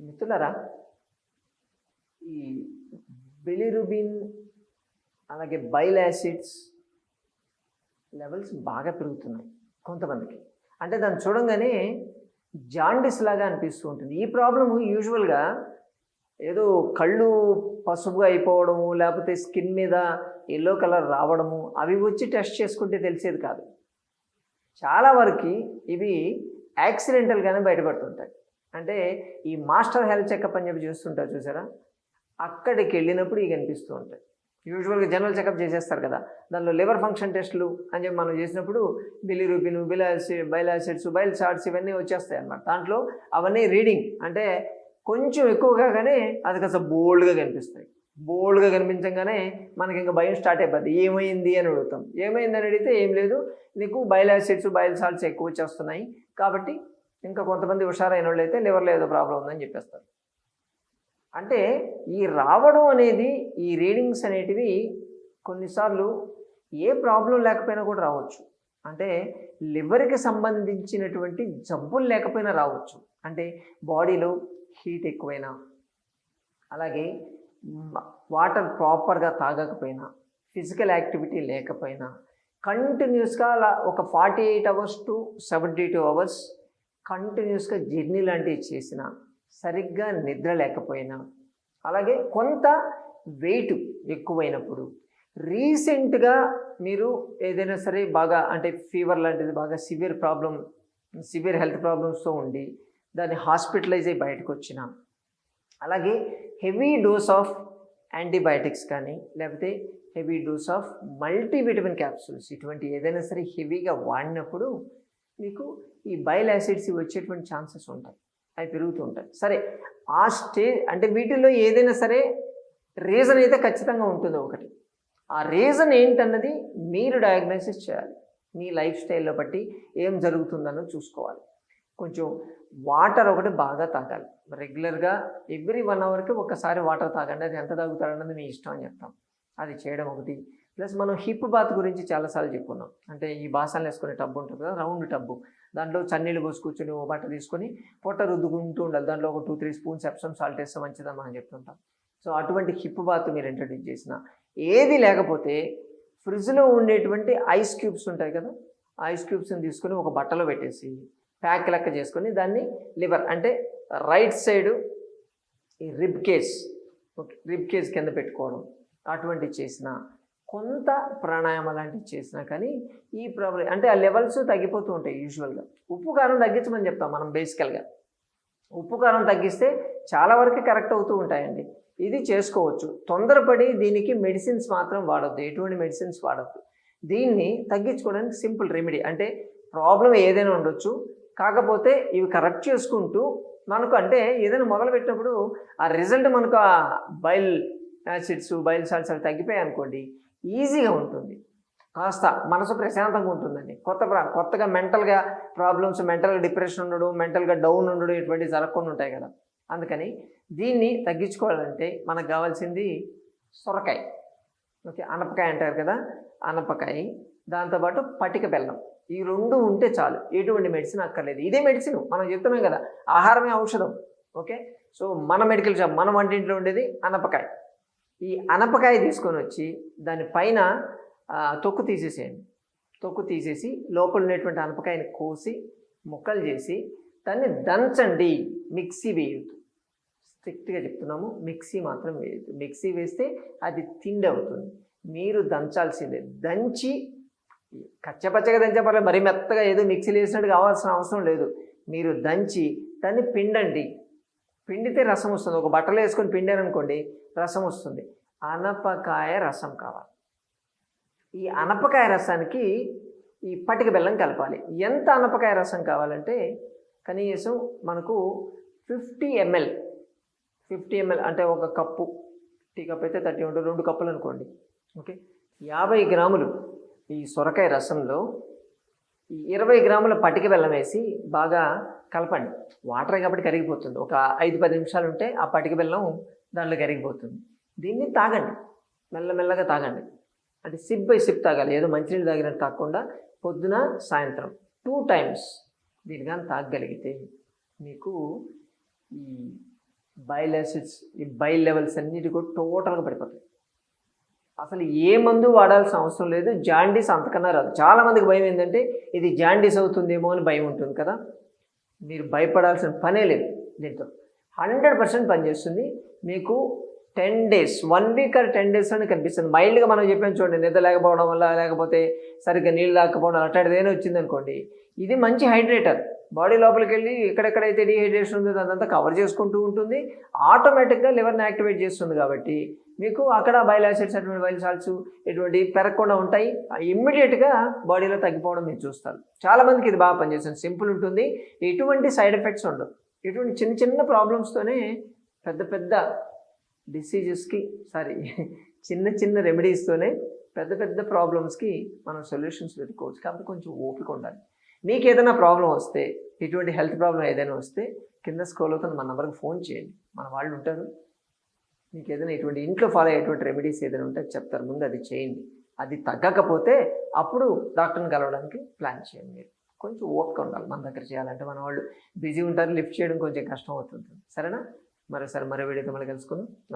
మిత్రులరా ఈ బిలిరుబిన్ అలాగే బైల్ యాసిడ్స్ లెవెల్స్ బాగా పెరుగుతున్నాయి కొంతమందికి. అంటే దాన్ని చూడంగానే జాండిస్ లాగా అనిపిస్తూ ఉంటుంది. ఈ ప్రాబ్లము యూజువల్గా ఏదో కళ్ళు పసుపుగా అయిపోవడము లేకపోతే స్కిన్ మీద ఎల్లో కలర్ రావడము అవి వచ్చి టెస్ట్ చేసుకుంటే తెలిసేది కాదు. చాలా వరకు ఇవి యాక్సిడెంటల్గానే బయటపడుతుంటాయి. అంటే ఈ మాస్టర్ హెల్త్ చెకప్ అని చెప్పి చూస్తుంటారు చూసారా? అక్కడికి వెళ్ళినప్పుడు ఇవి కనిపిస్తూ ఉంటాయి. యూజువల్గా జనరల్ చెకప్ చేసేస్తారు కదా. దానిలో లివర్ ఫంక్షన్ టెస్టులు అని చెప్పి మనం చేసినప్పుడు బిలిరూపిన్ బిలాసి బైలాసిడ్స్ బైల్ చార్ట్స్ ఇవన్నీ వచ్చేస్తాయి అన్నమాట. దాంట్లో అవన్నీ రీడింగ్ అంటే కొంచెం ఎక్కువగా కానీ అది కాస్త బోల్డ్గా కనిపిస్తాయి. బోల్డ్గా కనిపించగానే మనకి ఇంకా భయం స్టార్ట్ అయిపోద్ది. ఏమైంది అని అడుగుతాం. ఏమైంది అని అడిగితే ఏం లేదు. నీకు బైల్ యాసిడ్స్ బైల్ సాల్ట్స్ ఎక్కువ వచ్చేస్తున్నాయి కాబట్టి ఇంకా కొంతమంది హుషారైన వాళ్ళు అయితే లివర్లో ఏదో ప్రాబ్లం ఉందని చెప్పేస్తారు. అంటే ఈ రావడం అనేది ఈ రీడింగ్స్ అనేటివి కొన్నిసార్లు ఏ ప్రాబ్లం లేకపోయినా కూడా రావచ్చు. అంటే లివర్కి సంబంధించినటువంటి జబ్బులు లేకపోయినా రావచ్చు. అంటే బాడీలో హీట్ ఎక్కువైనా అలాగే వాటర్ ప్రాపర్గా తాగకపోయినా ఫిజికల్ యాక్టివిటీ లేకపోయినా కంటిన్యూస్గా అలా ఒక forty eight hours to seventy two hours కంటిన్యూస్గా జర్నీ లాంటివి చేసిన సరిగ్గా నిద్ర లేకపోయినా అలాగే కొంత వెయిట్ ఎక్కువైనప్పుడు రీసెంట్గా మీరు ఏదైనా సరే బాగా అంటే ఫీవర్ లాంటిది బాగా సివియర్ ప్రాబ్లం సివియర్ హెల్త్ ప్రాబ్లమ్స్తో ఉండి దాన్ని హాస్పిటలైజ్ అయ్యి బయటకు వచ్చిన అలాగే హెవీ డోస్ ఆఫ్ యాంటీబయాటిక్స్ కానీ లేకపోతే heavy dose of multivitamin capsules ఇటువంటి ఏదైనా సరే హెవీగా వాడినప్పుడు మీకు ఈ బైల్ యాసిడ్స్ వచ్చేటువంటి ఛాన్సెస్ ఉంటాయి. అవి పెరుగుతూ ఉంటాయి. సరే ఆ స్టేజ్ అంటే వీటిల్లో ఏదైనా సరే రీజన్ అయితే ఖచ్చితంగా ఉంటుంది ఒకటి. ఆ రీజన్ ఏంటన్నది మీరు డయాగ్నోసిస్ చేయాలి. మీ లైఫ్ స్టైల్లో బట్టి ఏం జరుగుతుందనో చూసుకోవాలి. కొంచెం వాటర్ ఒకటి బాగా తాగాలి. రెగ్యులర్గా ఎవ్రీ వన్ అవర్కి ఒకసారి వాటర్ తాగండి. అది ఎంత తాగుతారన్నది మీ ఇష్టం అని చెప్తాం. అది చేయడం ఒకటి. ప్లస్ మనం హిప్ బాత్ గురించి చాలాసార్లు చెప్పుకున్నాం. అంటే ఈ బాసాలు వేసుకునే టబ్బు ఉంటుంది కదా రౌండ్ టబ్బు దాంట్లో చన్నీళ్ళు పోసి కూర్చొని ఓ బట్ట తీసుకొని పొట్ట రుద్దుకుంటూ ఉండాలి. దాంట్లో ఒక two three spoons Epsom salt వేస్తే మంచిదని మనం చెప్తుంటాం. సో అటువంటి హిప్ బాత్ మీరు ఇంట్రడ్యూస్ చేసిన ఏది లేకపోతే ఫ్రిడ్జ్లో ఉండేటువంటి ఐస్ క్యూబ్స్ ఉంటాయి కదా ఐస్ క్యూబ్స్ని తీసుకొని ఒక బట్టలో పెట్టేసి ప్యాక్ లెక్క చేసుకొని దాన్ని లివర్ అంటే రైట్ సైడు ఈ రిబ్ కేస్ రిబ్ కేస్ కింద పెట్టుకోవడం అటువంటివి చేసిన కొంత ప్రాణాయామం లాంటివి చేసినా కానీ ఈ ప్రాబ్లం అంటే ఆ లెవెల్స్ తగ్గిపోతూ ఉంటాయి యూజువల్గా ఉప్పు కారం తగ్గించమని చెప్తాం మనం బేసికల్గా ఉప్పు కారం తగ్గిస్తే చాలా వరకు కరెక్ట్ అవుతూ ఉంటాయండి. ఇది చేసుకోవచ్చు. తొందరపడి దీనికి మెడిసిన్స్ మాత్రం వాడద్దు. ఎటువంటి మెడిసిన్స్ వాడద్దు. దీన్ని తగ్గించుకోవడానికి సింపుల్ రెమెడీ అంటే ప్రాబ్లం ఏదైనా ఉండొచ్చు. కాకపోతే ఇవి కరెక్ట్ చేసుకుంటూ మనకు అంటే ఏదైనా మొదలుపెట్టినప్పుడు ఆ రిజల్ట్ మనకు ఆ బైల్ యాసిడ్స్ బైల్ సాల్ట్స్ అవి తగ్గిపోయాయి అనుకోండి ఈజీగా ఉంటుంది. కాస్త మనసు ప్రశాంతంగా ఉంటుందండి. కొత్త ప్రా కొత్తగా మెంటల్గా ప్రాబ్లమ్స్ మెంటల్గా డిప్రెషన్ ఉండడం మెంటల్గా డౌన్ ఉండడం ఇటువంటివి జరగకుండా ఉంటాయి కదా. అందుకని దీన్ని తగ్గించుకోవాలంటే మనకు కావాల్సింది సొరకాయ. ఓకే అనపకాయ అంటారు కదా అనపకాయ. దాంతోపాటు పటిక బెల్లం. ఈ రెండు ఉంటే చాలు. ఎటువంటి మెడిసిన్ అక్కర్లేదు. ఇదే మెడిసిన్ మనం చెప్తున్నాం కదా ఆహారమే ఔషధం. ఓకే సో మన మెడికల్ షాప్ మన వంటింట్లో ఉండేది అనపకాయ. ఈ అనపకాయ తీసుకొని వచ్చి దానిపైన తొక్కు తీసేసేయండి. తొక్కు తీసేసి లోపల ఉన్నటువంటి అనపకాయని కోసి ముక్కలు చేసి దాన్ని దంచండి. మిక్సీ వేయద్దు. స్ట్రిక్ట్గా చెప్తున్నాము మిక్సీ మాత్రం వేయద్దు. మిక్సీ వేస్తే అది తిండి అవుతుంది. మీరు దంచాల్సిందే. దంచి కచ్చపచ్చగా దంచపర్లేదు మరీ మెత్తగా ఏదో మిక్సీలు వేసినట్టు కావాల్సిన అవసరం లేదు. మీరు దంచి దాన్ని పిండండి. పిండితే రసం వస్తుంది. ఒక బట్టలు వేసుకొని పిండారనుకోండి రసం వస్తుంది. అనపకాయ రసం కావాలి. ఈ అనపకాయ రసానికి ఈ పటిక బెల్లం కలపాలి. ఎంత అనపకాయ రసం కావాలంటే కనీసం మనకు ఫిఫ్టీ ఎంఎల్ ఫిఫ్టీ ఎంఎల్ అంటే ఒక కప్పు టీ కప్ అయితే థర్టీ ఉంటుంది రెండు కప్పులు అనుకోండి. ఓకే? యాభై గ్రాములు ఈ సొరకాయ రసంలో ఇరవై గ్రాముల పటిక బెల్లం వేసి బాగా కలపండి. వాటర్ కాబట్టి కరిగిపోతుంది. ఒక ఐదు పది నిమిషాలు ఉంటే ఆ పటిక బెల్లం దాంట్లో కరిగిపోతుంది. దీన్ని తాగండి. మెల్లమెల్లగా తాగండి. అంటే సిప్ బై సిప్ తాగాలి. ఏదో మంచినీళ్ళు తాగినట్టు తాగకుండా పొద్దున సాయంత్రం టూ టైమ్స్ దీని కానీ తాగగలిగితే మీకు ఈ బైల్ యాసిడ్స్ ఈ బైల్ లెవెల్స్ అన్నిటి కూడా టోటల్గా పడిపోతాయి. అసలు ఏ మందు వాడాల్సిన అవసరం లేదు. జాండీస్ అంతకన్నా రాదు. చాలా మందికి భయం ఏంటంటే ఇది జాండీస్ అవుతుందేమో అని భయం ఉంటుంది కదా. మీరు భయపడాల్సిన పనే లేదు దీంతో. హండ్రెడ్ పర్సెంట్ పనిచేస్తుంది. మీకు ten days one week or ten డేస్లోనే కనిపిస్తుంది. మైల్డ్గా మనం చెప్పాను చూడండి నిద్ర లేకపోవడం వల్ల లేకపోతే సరిగ్గా నీళ్ళు తాకపోవడం అట్లాంటిది ఏదైనా వచ్చింది అనుకోండి ఇది మంచి హైడ్రేటర్. బాడీ లోపలికి వెళ్ళి ఎక్కడెక్కడైతే డిహైడ్రేషన్ ఉందో అదంతా కవర్ చేసుకుంటూ ఉంటుంది. ఆటోమేటిక్గా లివర్ని యాక్టివేట్ చేస్తుంది కాబట్టి మీకు అక్కడ బయల్ యాసిడ్స్ అటువంటి బయల్ సాల్ట్స్ ఇటువంటి పెరగకుండా ఉంటాయి. ఇమ్మీడియట్గా బాడీలో తగ్గిపోవడం మీరు చూస్తారు. చాలామందికి ఇది బాగా పనిచేస్తుంది. సింపుల్ ఉంటుంది. ఎటువంటి సైడ్ ఎఫెక్ట్స్ ఉండవు. ఇటువంటి చిన్న చిన్న ప్రాబ్లమ్స్తోనే పెద్ద పెద్ద డిసీజెస్కి సారీ చిన్న చిన్న రెమెడీస్తోనే పెద్ద పెద్ద ప్రాబ్లమ్స్కి మనం సొల్యూషన్స్ వెతుకోవచ్చు కాబట్టి కొంచెం ఓపిక ఉండాలి. మీకు ఏదైనా ప్రాబ్లం వస్తే ఇటువంటి హెల్త్ ప్రాబ్లం ఏదైనా వస్తే కింద స్క్రోల్ అవుతుంది మన నెంబర్కి ఫోన్ చేయండి. మన వాళ్ళు ఉంటారు. మీకు ఏదైనా ఇటువంటి ఇంట్లో ఫాలో అయ్యేటువంటి రెమెడీస్ ఏదైనా ఉంటే చెప్తారు. ముందు అది చేయండి. అది తగ్గకపోతే అప్పుడు డాక్టర్ని కలవడానికి ప్లాన్ చేయండి మీరు. కొంచెం ఓపిక ఉండాలి మన దగ్గర చేయాలంటే. మన వాళ్ళు బిజీ ఉంటారు లిఫ్ట్ చేయడం కొంచెం కష్టం అవుతుంది సరేనా? మరోసారి మరో వీడియోతో మళ్ళీ కలుసుకుందాం.